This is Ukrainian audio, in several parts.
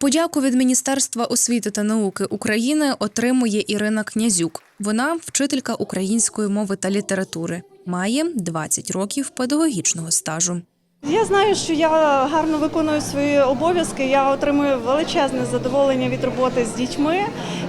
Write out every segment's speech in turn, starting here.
Подяку від Міністерства освіти та науки України отримує Ірина Князюк. Вона вчителька української мови та літератури. Має 20 років педагогічного стажу. Я знаю, що я гарно виконую свої обов'язки. Я отримую величезне задоволення від роботи з дітьми.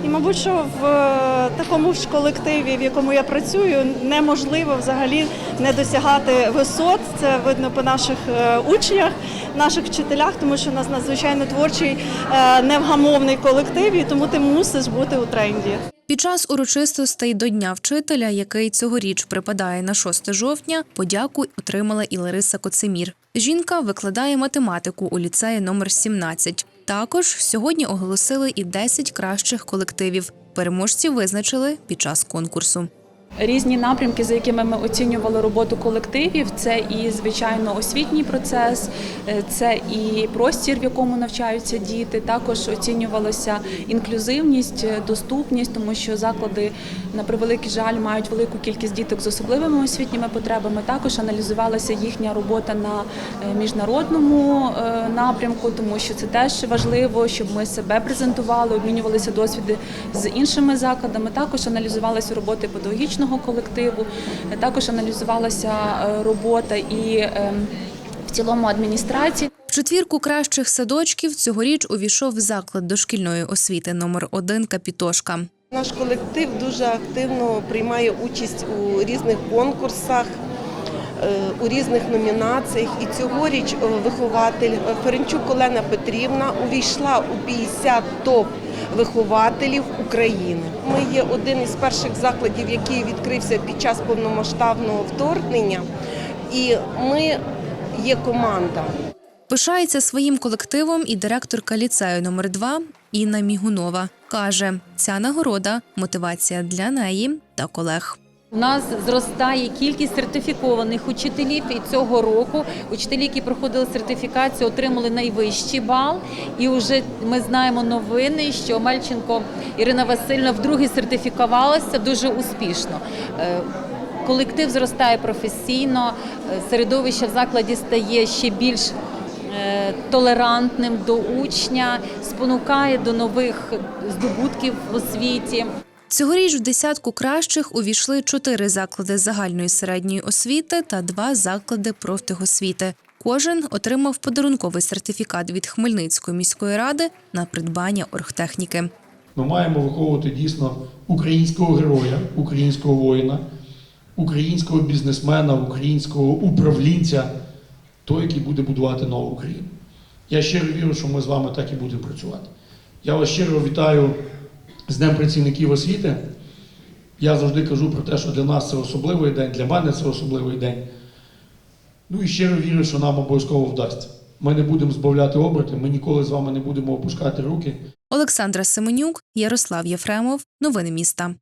І, мабуть, що в е, такому ж колективі, в якому я працюю, неможливо взагалі не досягати висот. Це видно по наших е, учнях, наших вчителях, тому що у нас надзвичайно творчий, е, невгамовний колектив, і тому ти мусиш бути у тренді. Під час урочистостей до Дня вчителя, який цьогоріч припадає на 6 жовтня, подяку отримала і Лариса Коцемір. Жінка викладає математику у ліцеї номер 17. Також сьогодні оголосили і 10 кращих колективів. Переможців визначили під час конкурсу. Різні напрямки, за якими ми оцінювали роботу колективів, це і звичайно освітній процес, е, це і простір, в якому навчаються діти. Також оцінювалася інклюзивність, е, доступність, тому що заклади на превеликий жаль мають велику кількість діток з особливими освітніми потребами. Також аналізувалася їхня робота на е, міжнародному напрямку, тому що це теж важливо, щоб ми себе презентували, обмінювалися досвіди з іншими закладами. Також аналізувалася робота педагогічного колективу, е, також аналізувалася е, робота і е, в цілому адміністрації. В четвірку кращих садочків цьогоріч увійшов заклад дошкільної освіти номер 1 Капітошка. Наш колектив дуже активно приймає участь у різних конкурсах, е, у різних номінаціях. І цьогоріч е, вихователь Ференчук Олена Петрівна увійшла у 50 топ вихователів України. Ми є один із перших закладів, який відкрився під час повномасштабного вторгнення, і ми є команда. Пишається своїм колективом і директорка ліцею номер 2 Інна Мігунова. Каже, ця нагорода мотивація для неї та колег. У нас зростає кількість сертифікованих учителів, і цього року учителі, які проходили сертифікацію, отримали найвищий бал. І вже ми знаємо новини, що Мельченко Ірина Васильівна вдруге сертифікувалася дуже успішно. Е, Колектив зростає професійно, е, середовище в закладі стає ще більш е, толерантним до учня, спонукає до нових здобутків в освіті. Цьогоріч в десятку кращих увійшли чотири заклади загальної середньої освіти та два заклади профтехосвіти. Кожен отримав подарунковий сертифікат від Хмельницької міської ради на придбання оргтехніки. Ми маємо виховувати дійсно українського героя, українського воїна, українського бізнесмена, українського управлінця, той, який буде будувати нову Україну. Я щиро вірю, що ми з вами так і будемо працювати. Я вас щиро вітаю з Днем працівників освіти. Я завжди кажу про те, що для нас це особливий день, для мене це особливий день. Ну і щиро вірю, що нам обов'язково вдасться. Ми не будемо збавляти оберти, ми ніколи з вами не будемо опускати руки. Олександра Семенюк, Ярослав Єфремов. Новини міста.